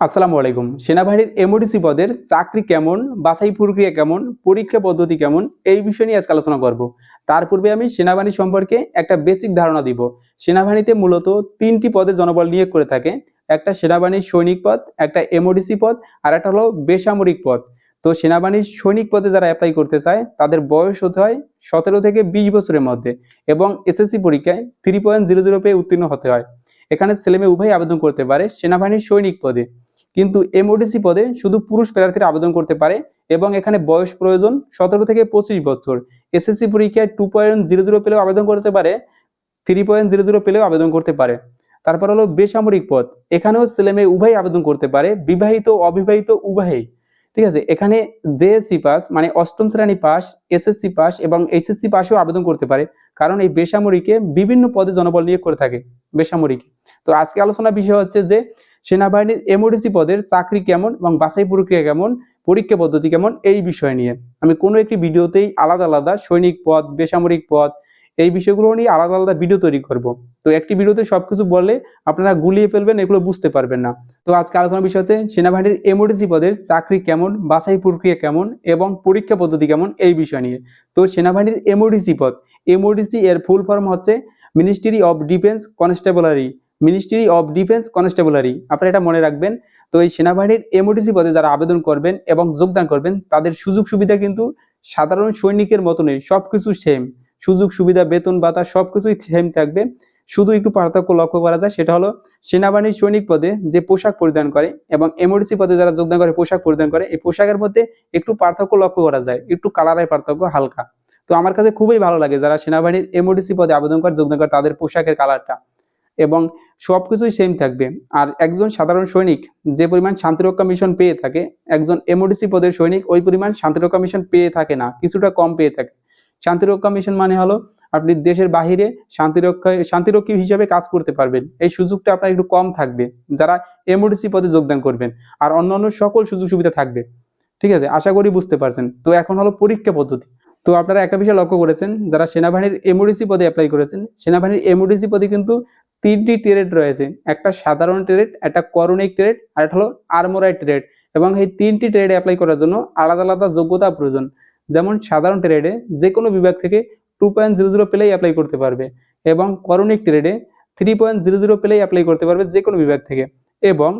আসসালামু আলাইকুম। সেনাবাহিনীর এমওডিসি পদের চাকরি কেমন, বাছাই প্রক্রিয়া কেমন, পরীক্ষা পদ্ধতি কেমন, এই বিষয় নিয়ে আজকে আলোচনা করব। তার পূর্বে আমি সেনাবাহিনী সম্পর্কে একটা বেসিক ধারণা দিব। সেনাবাহিনীতে মূলত তিনটি পদে জনবল নিয়োগ করে থাকে। একটা সেনাবাহিনীর সৈনিক পদ, একটা এমওডিসি পদ, আর একটা হলো বেসামরিক পদ। তো সেনাবাহিনীর সৈনিক পদে যারা অ্যাপ্লাই করতে চায়, তাদের বয়স হতে হয় সতেরো থেকে বিশ বছরের মধ্যে এবং এসএসসি পরীক্ষায় থ্রি পয়েন্ট জিরো জিরো পেয়ে উত্তীর্ণ হতে হয়। এখানে ছেলেমেয়ে উভয় আবেদন করতে পারে সেনাবাহিনীর সৈনিক পদে। কিন্তু এমওডিসি পদে শুধু পুরুষ প্রার্থীরা আবেদন করতে পারে এবং এখানে বয়স প্রয়োজন সতেরো থেকে পঁচিশ বছর। এসএসসি পরীক্ষায় টু পয়েন্ট জিরো জিরো পেলেও আবেদন করতে পারে থ্রি পয়েন্ট জিরো জিরো পেলেও আবেদন করতে পারে। তারপর হলো বেসামরিক পদ, এখানেও ছেলে মেয়ে উভয় আবেদন করতে পারে, বিবাহিত, অবিবাহিত, উভয়ই। ঠিক আছে, এখানে জেএসসি পাস মানে অষ্টম শ্রেণি পাস এসএসসি পাস এবং এইচএসসি পাসেও আবেদন করতে পারে, কারণ এই বেসামরিকে বিভিন্ন পদে জনবল নিয়োগ করে থাকে বেসামরিকে। তো আজকে আলোচনার বিষয় হচ্ছে যে সেনাবাহিনীর এমওডিসি পদের চাকরি কেমন এবং বাছাই প্রক্রিয়া কেমন, পরীক্ষা পদ্ধতি কেমন, এই বিষয় নিয়ে। আমি কোনো একটি ভিডিওতেই আলাদা আলাদা সৈনিক পদ, বেসামরিক পদ, এই বিষয়গুলো নিয়ে আলাদা আলাদা ভিডিও তৈরি করব। তো একটি ভিডিওতে সবকিছু বললে আপনারা গুলিয়ে ফেলবেন, এগুলো বুঝতে পারবেন না। তো আজকে আলোচনার বিষয় হচ্ছে সেনাবাহিনীর এমওডিসি পদের চাকরি কেমন, বাছাই প্রক্রিয়া কেমন এবং পরীক্ষা পদ্ধতি কেমন, এই বিষয় নিয়ে। তো সেনাবাহিনীর এমওডিসি পদ এমওডিসি এর ফুল ফর্ম হচ্ছে ministry of defence constabulary ministry of defence constabulary আপনারা এটা মনে রাখবেন। তো এই সেনাবাহিনীর এমওডিসি পদে যারা আবেদন করবেন এবং যোগদান করবেন, তাদের সুযোগ সুবিধা কিন্তু সাধারণ সৈনিকের মতনই, সবকিছু সেম সুযোগ সুবিধা, বেতন, ভাতা, সবকিছুই সেম থাকবে। শুধু একটু পার্থক্য লক্ষ্য করা যায়, সেটা হলো সেনাবাহিনীর সৈনিক পদে যে পোশাক পরিধান করে এবং এমওডিসি পদে যারা যোগদান করে, পোশাক পরিধান করে, এই পোশাকের মধ্যে একটু পার্থক্য লক্ষ্য করা যায়। একটু কালারের পার্থক্য হালকা। তো আমার কাছে খুবই ভালো লাগে যারা সেনাবাহিনীর এমওডিসি পদে আবেদন করে, যোগদান করে, তাদের পোশাকের কালারটা। এবং সবকিছুই সেম থাকবে। আর একজন সাধারণ সৈনিক যে পরিমাণ শান্তিরক্ষা মিশন পেয়ে থাকে, একজন এমওডিসি পদের সৈনিক ওই পরিমাণ শান্তিরক্ষা মিশন পেয়ে থাকে না, কিছুটা কম পেয়ে থাকে। শান্তিরক্ষা মিশন মানে হলো আপনি দেশের বাহিরে শান্তিরক্ষা শান্তিরক্ষী হিসাবে কাজ করতে পারবেন। এই সুযোগটা আপনার একটু কম থাকবে, যারা এমওডিসি পদে যোগদান করবেন। আর অন্যান্য সকল সুযোগ সুবিধা থাকবে। ঠিক আছে? আশা করি বুঝতে পারছেন। তো এখন হলো পরীক্ষা পদ্ধতি। তো আপনারা একটা বিষয় লক্ষ্য করেছেন, যারা সেনাবাহিনীর এমওডিসি পদে অ্যাপ্লাই করেছেন, সেনাবাহিনীর এমওডিসি পদে কিন্তু তিনটি ট্রেড রয়েছে। একটা সাধারণ ট্রেড একটা করণিক ট্রেড আর একটা হলো আর্মোরাই ট্রেড এবং এই তিনটি ট্রেডে অ্যাপ্লাই করার জন্য আলাদা আলাদা যোগ্যতা প্রয়োজন। যেমন সাধারণ ট্রেডে যে কোনো বিভাগ থেকে টু পয়েন্ট জিরো জিরো পেলেই অ্যাপ্লাই করতে পারবে এবং করণিক ট্রেডে থ্রি পয়েন্ট জিরো জিরো পেলেই অ্যাপ্লাই করতে পারবে যে কোনো বিভাগ থেকে। এবং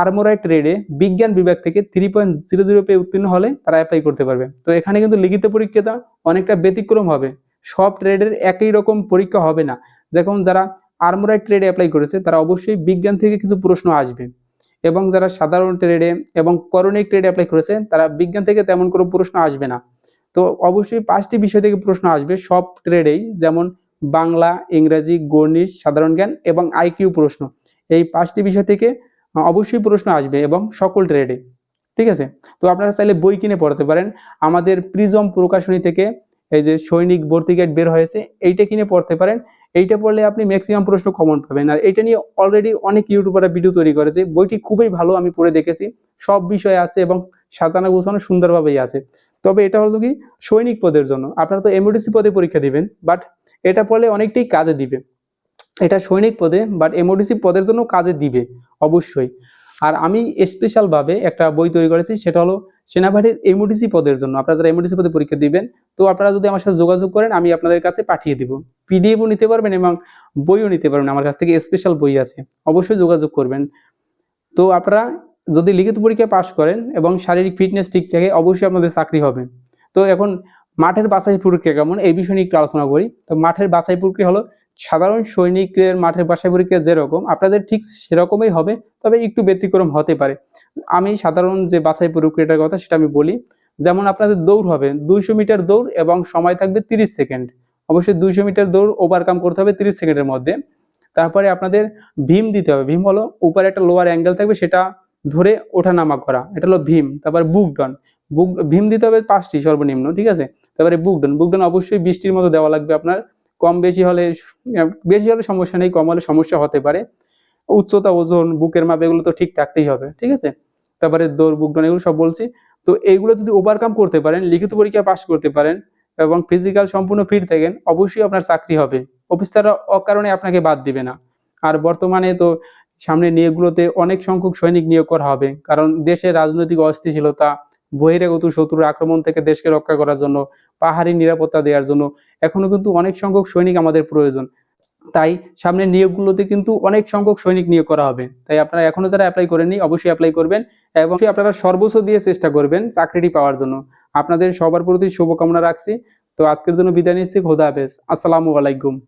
আর্মোরাই ট্রেডে বিজ্ঞান বিভাগ থেকে থ্রি পয়েন্ট জিরো জিরো পেয়ে উত্তীর্ণ হলে তারা অ্যাপ্লাই করতে পারবে। তো এখানে কিন্তু লিখিত পরীক্ষাটা অনেকটা ব্যতিক্রম হবে। সব ট্রেডের একই রকম পরীক্ষা হবে না। যেমন যারা আর্মোরাই ট্রেডে অ্যাপ্লাই করেছে, তারা অবশ্যই বিজ্ঞান থেকে কিছু প্রশ্ন আসবে। এবং যারা সাধারণ ট্রেডে এবং করণিক ট্রেডে অ্যাপ্লাই করেছে, তারা বিজ্ঞান থেকে তেমন কোনো প্রশ্ন আসবে না। তো অবশ্যই পাঁচটি বিষয় থেকে প্রশ্ন আসবে সব ট্রেডেই যেমন বাংলা, ইংরেজি, গণিত, সাধারণ জ্ঞান এবং আইকিউ প্রশ্ন। এই পাঁচটি বিষয় থেকে অবশ্যই প্রশ্ন আসবে এবং সকল ট্রেডে ঠিক আছে? তো আপনারা চাইলে বই কিনে পড়তে পারেন। আমাদের প্রিজম প্রকাশনী থেকে এই যে সৈনিক ভর্তি গাইড বের হয়েছে, এইটা কিনে পড়তে পারেন। এইটা পড়লে আপনি ম্যাক্সিমাম প্রশ্ন কমন পাবেন। আর এটা নিয়ে অলরেডি অনেক ইউটিউবাররা ভিডিও তৈরি করেছে। বইটি খুবই ভালো, আমি পড়ে দেখেছি। সব বিষয় আছে এবং সাজানো গোছানো সুন্দরভাবেই আছে। তবে এটা হলো কি, সৈনিক পদের জন্য। আপনারা তো এমওডিসি পদে পরীক্ষা দিবেন বাট এটা পড়লে অনেকটাই কাজে দিবে। এটা সৈনিক পদে বাট এমওডিসি পদের জন্য কাজে দিবে, অবশ্যই। আর আমি স্পেশাল ভাবে একটা বই তৈরি করেছি, সেটা হলো সেনাবাহিনীর এমওডিসি পদের জন্য। আপনারা যারা এমওডিসি পদে পরীক্ষা দিবেন, তো আপনারা যদি আমার সাথে যোগাযোগ করেন, আমি আপনাদের কাছে পাঠিয়ে দিব। পিডিএফও নিতে পারবেন এবং বইও নিতে পারবেন। আমার কাছ থেকে স্পেশাল বই আছে। অবশ্যই যোগাযোগ করবেন। তো আপনারা যদি লিখিত পরীক্ষায় পাশ করেন এবং শারীরিক ফিটনেস ঠিক থাকে, অবশ্যই আপনাদের চাকরি হবে। তো এখন মাঠের বাছাই প্রক্রিয়া কেমন? এই বিষয় নিয়ে একটু আলোচনা করি। তো মাঠের বাছাই প্রক্রিয়া হলো, সাধারণ সৈনিকের মাঠের বাছাই প্রক্রিয়া যেরকম, আপনাদের ঠিক সেরকমই হবে, তবে একটু ব্যতিক্রম হতে পারে। আমি সাধারণ যে বাছাই প্রক্রিয়াটার কথা সেটা আমি বলি। যেমন আপনাদের দৌড় হবে, দুইশো মিটার দৌড় এবং সময় থাকবে তিরিশ সেকেন্ড। অবশ্যই দুইশো মিটার দৌড় ওভারকাম করতে হবে তিরিশ সেকেন্ডের মধ্যে। তারপরে আপনাদের ভীম দিতে হবে। ভীম হলো উপরে একটা লোয়ার অ্যাঙ্গেল থাকবে, সেটা ধরে ওঠানামা করা। এটা হলো ভীম। তারপর বুক ডন। বুক, ভীম দিতে হবে পাঁচটি সর্বনিম্ন, ঠিক আছে? তারপরে বুক ডন। বুক ডন অবশ্যই বৃষ্টির মতো দেওয়া লাগবে আপনার। কম বেশি হলে বেশি হলে সমস্যা নেই, কম হলে সমস্যা হতে পারে। উচ্চতা, ওজন, বুকের মাপ, এগুলো তো ঠিক থাকতেই হবে, ঠিক আছে? তারপরে দৌড়, বুক ডন, এগুলো সব বলছি। তো এইগুলো যদি ওভারকাম করতে পারেন, লিখিত পরীক্ষা পাশ করতে পারেন এবং ফিজিক্যাল সম্পূর্ণ ফিট থাকেন, অবশ্যই আপনার চাকরি হবে। অফিসাররা অকারণে আপনাকে বাদ দিবে না। আর বর্তমানে তো সামনে নিয়োগগুলোতে অনেক সংখ্যক সৈনিক নিয়োগ করা হবে, কারণ দেশের রাজনৈতিক অস্থিতিশীলতা, বহিরাগত শত্রুর আক্রমণ থেকে দেশকে রক্ষা করার জন্য, পাহাড়ি নিরাপত্তা দেওয়ার জন্য এখনও কিন্তু অনেক সংখ্যক সৈনিক আমাদের প্রয়োজন। তাই সামনে নিয়োগগুলোতে কিন্তু অনেক সংখ্যক সৈনিক নিয়োগ করা হবে। তাই আপনারা এখনও যারা অ্যাপ্লাই করেননি, অবশ্যই অ্যাপ্লাই করবেন এবং আপনারা সর্বোচ্চ দিয়ে চেষ্টা করবেন চাকরিটি পাওয়ার জন্য। আপনাদের সবার প্রতি শুভকামনা রাখছি। তো আজকের জন্য বিদায় নিচ্ছি খোদা হাফেজ। আসসালামু আলাইকুম।